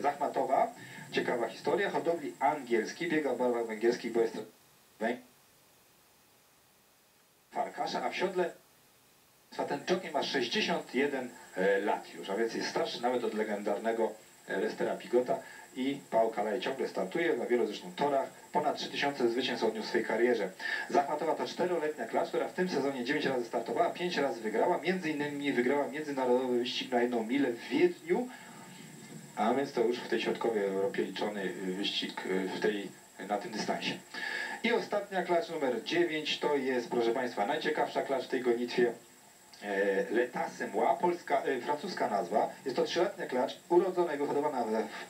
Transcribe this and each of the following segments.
Zachmatowa. Ciekawa historia. Hodowli angielski. Biega w barwach węgierskich, bo jest. Farkasza, a w siodle ten jockey ma 61 e, lat już, a więc jest starszy nawet od legendarnego e, Lestera Pigota i Paul Kalej ciągle startuje na wielu zresztą torach. Ponad 3000 zwycięstw odniósł w swojej karierze. Zachmatowa to czteroletnia klacz, która w tym sezonie 9 razy startowała, 5 razy wygrała. Między innymi wygrała międzynarodowy wyścig na jedną milę w Wiedniu, a więc to już w tej środkowej Europie liczony wyścig y, w tej, na tym dystansie. I ostatnia klacz numer 9 to jest, proszę Państwa, najciekawsza klacz w tej gonitwie. E, Letasemła, polska, francuska nazwa. Jest to trzyletnia klacz, urodzona i wyhodowana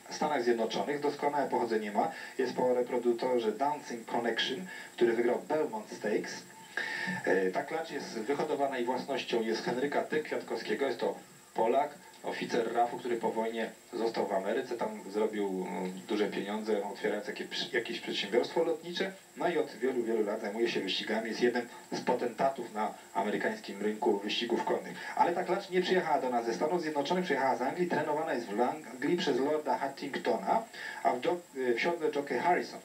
w Stanach Zjednoczonych. Doskonałe pochodzenie ma. Jest po reproduktorze Dancing Connection, który wygrał Belmont Stakes. E, Ta klacz jest wyhodowana i własnością jest Henryka T. Kwiatkowskiego. Jest to Polak, oficer RAF-u, który po wojnie został w Ameryce, tam zrobił mm, duże pieniądze, otwierając jakieś, przedsiębiorstwo lotnicze, no i od wielu, wielu lat zajmuje się wyścigami, jest jednym z potentatów na amerykańskim rynku wyścigów konnych. Ale ta klacz nie przyjechała do nas ze Stanów Zjednoczonych, przyjechała z Anglii, trenowana jest w Anglii przez Lorda Huntingtona, a w, w siodle jockey Harrison.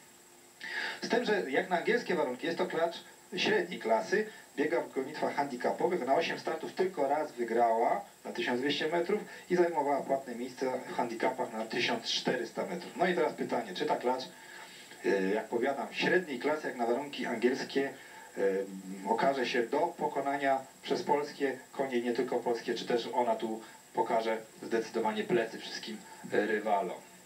Z tym, że jak na angielskie warunki jest to klacz średniej klasy, biega w gonitwach handicapowych, na 8 startów tylko raz wygrała na 1200 metrów i zajmowała płatne miejsce w handicapach na 1400 metrów. No i teraz pytanie, czy ta klacz, e, jak powiadam, średniej klasy, jak na warunki angielskie, e, okaże się do pokonania przez polskie konie, nie tylko polskie, czy też ona tu pokaże zdecydowanie plecy wszystkim e, rywalom.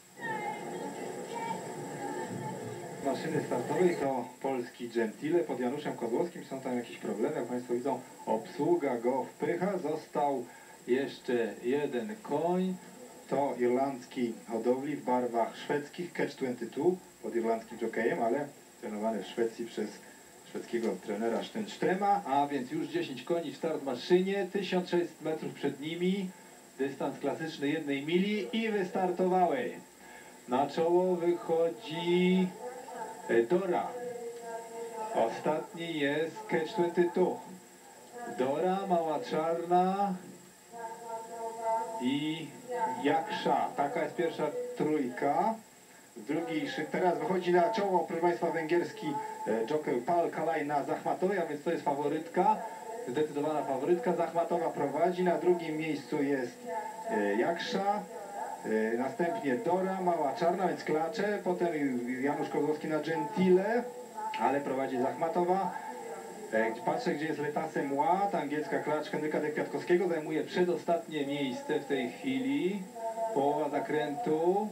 Maszyny startowej to polski Gentile pod Januszem Kozłowskim. Są tam jakieś problemy, jak Państwo widzą, obsługa go wpycha. Został jeszcze jeden koń. To irlandzki hodowli w barwach szwedzkich, Catch 22 pod irlandzkim jockeyem, ale trenowany w Szwecji przez szwedzkiego trenera Stenstrema, a więc już 10 koni w start maszynie, 1600 metrów przed nimi, dystans klasyczny jednej mili i wystartowały. Na czoło wychodzi Dora. Ostatni jest Catch 22. Dora, Mała Czarna i Jaksza. Taka jest pierwsza trójka. Szy- teraz wychodzi na czoło, proszę Państwa, węgierski e, jockey Pal Kalaj na Zachmatowej, a więc to jest faworytka. Zdecydowana faworytka. Zachmatowa prowadzi. Na drugim miejscu jest e, Jaksza. E, Następnie Dora, Mała Czarna, więc klacze. Potem Janusz Kozłowski na Gentile, ale prowadzi Zachmatowa. E, Patrzę, gdzie jest Letasem Ła, ta angielska klacz Henryka de Kwiatkowskiego zajmuje przedostatnie miejsce w tej chwili. Połowa zakrętu.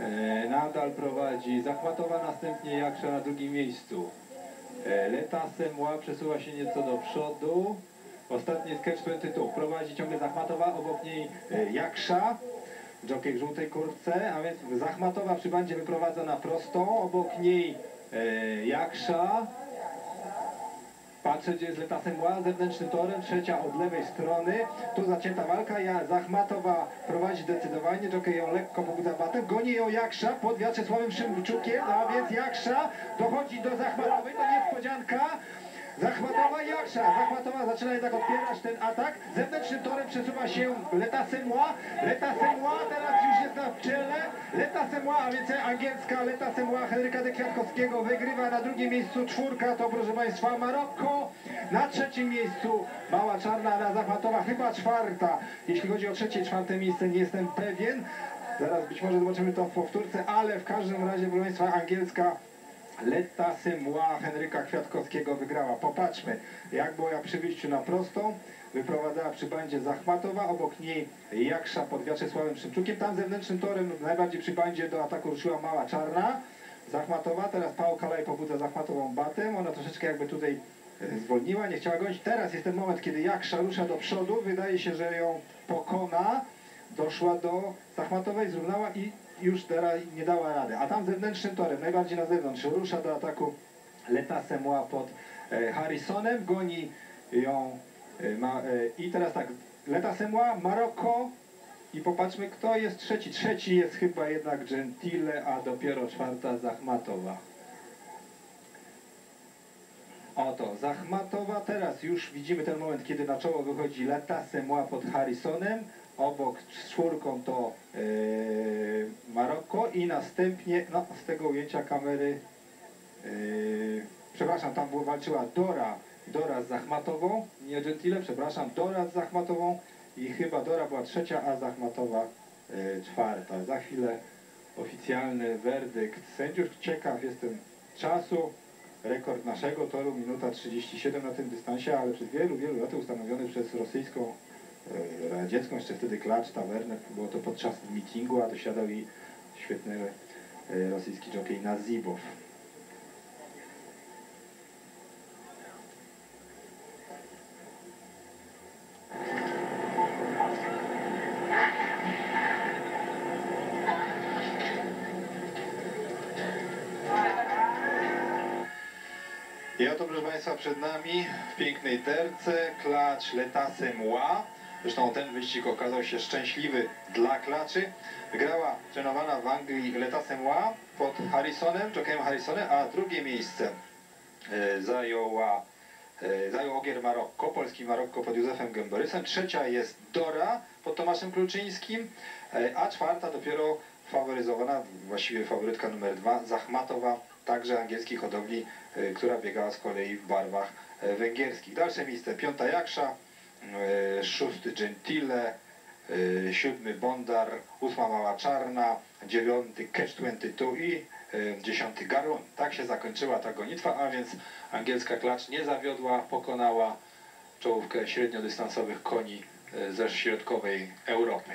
E, Nadal prowadzi Zachmatowa, następnie Jaksza na drugim miejscu. E, Letasem Ła przesuwa się nieco do przodu. Ostatni Catch 22. Prowadzi ciągle Zachmatowa, obok niej Jaksza jockey w żółtej kurtce, a więc Zachmatowa przy bandzie wyprowadza na prostą, obok niej e, Jaksza. Patrzę, gdzie jest Letasem Ła, zewnętrznym torem, trzecia od lewej strony. Tu zacięta walka, ja Zachmatowa prowadzi zdecydowanie, jockey ją lekko pobudza batem, goni ją Jaksza pod Wiaczesławem Szymczukiem, a więc Jaksza dochodzi do Zachmatowej, to niespodzianka. Zachmatowa Jaksza. Zachmatowa zaczyna jednak odpierać ten atak. Zewnętrznym torem przesuwa się Leta Semła. Leta Semła teraz już jest na czele. Leta Semła, a więc angielska Leta Semła Henryka de Kwiatkowskiego wygrywa na drugim miejscu czwórka. To proszę Państwa Maroko. Na trzecim miejscu Mała Czarna, na Zachmatowa chyba czwarta. Jeśli chodzi o trzecie, czwarte miejsce nie jestem pewien. Zaraz być może zobaczymy to w powtórce, ale w każdym razie proszę Państwa angielska Letta Semła Henryka Kwiatkowskiego wygrała. Popatrzmy, jak była przy wyjściu na prostą. Wyprowadzała przy bandzie Zachmatowa, obok niej Jaksza pod Wiaczesławem Szymczukiem. Tam zewnętrznym torem najbardziej przy bandzie do ataku ruszyła Mała Czarna. Zachmatowa, teraz Paul Kalaj pobudza Zachmatową batem. Ona troszeczkę jakby tutaj e, zwolniła, nie chciała gonić. Teraz jest ten moment, kiedy Jaksza rusza do przodu. Wydaje się, że ją pokona. Doszła do Zachmatowej, zrównała i już teraz nie dała rady. A tam zewnętrznym torem, najbardziej na zewnątrz, rusza do ataku Leta Semła pod e, Harrisonem, goni ją e, ma, e, i teraz tak, Leta Semła, Maroko i popatrzmy kto jest trzeci. Trzeci jest chyba jednak Gentile, a dopiero czwarta Zachmatowa. Oto, Zachmatowa teraz już widzimy ten moment, kiedy na czoło wychodzi Leta Semła pod Harrisonem. Obok z czwórką to e, Maroko i następnie, no z tego ujęcia kamery, e, przepraszam, tam walczyła Dora, Dora z Zachmatową, nie Gentile, przepraszam, Dora z Zachmatową i chyba Dora była trzecia, a Zachmatowa e, czwarta. Za chwilę oficjalny werdykt sędziów. Ciekaw jestem czasu. Rekord naszego toru minuta 37 na tym dystansie, ale przez wielu, wielu lat ustanowiony przez rosyjską, radziecką jeszcze wtedy klacz tavernę. Było to podczas meetingu, a dosiadał i świetny e, rosyjski jockey Nazibow. I oto proszę Państwa przed nami w pięknej terce klacz Letasem Ła. Zresztą ten wyścig okazał się szczęśliwy dla klaczy. Wygrała trenowana w Anglii Letasem Ła pod Harrisonem, Jokiem Harrisonem, a drugie miejsce e, zajęła e, zajął Ogier Marokko, polski Marokko pod Józefem Gęborysem. Trzecia jest Dora pod Tomaszem Kluczyńskim, e, a czwarta dopiero faworyzowana, właściwie faworytka numer dwa, Zachmatowa, także angielskiej hodowli, która biegała z kolei w barwach węgierskich. Dalsze miejsce, piąta Jaksza, szósty Gentile, e, siódmy Bondar, ósma Mała Czarna, dziewiąty Catch 22 i e, dziesiąty Garun. Tak się zakończyła ta gonitwa, a więc angielska klacz nie zawiodła, pokonała czołówkę średniodystansowych koni e, ze środkowej Europy.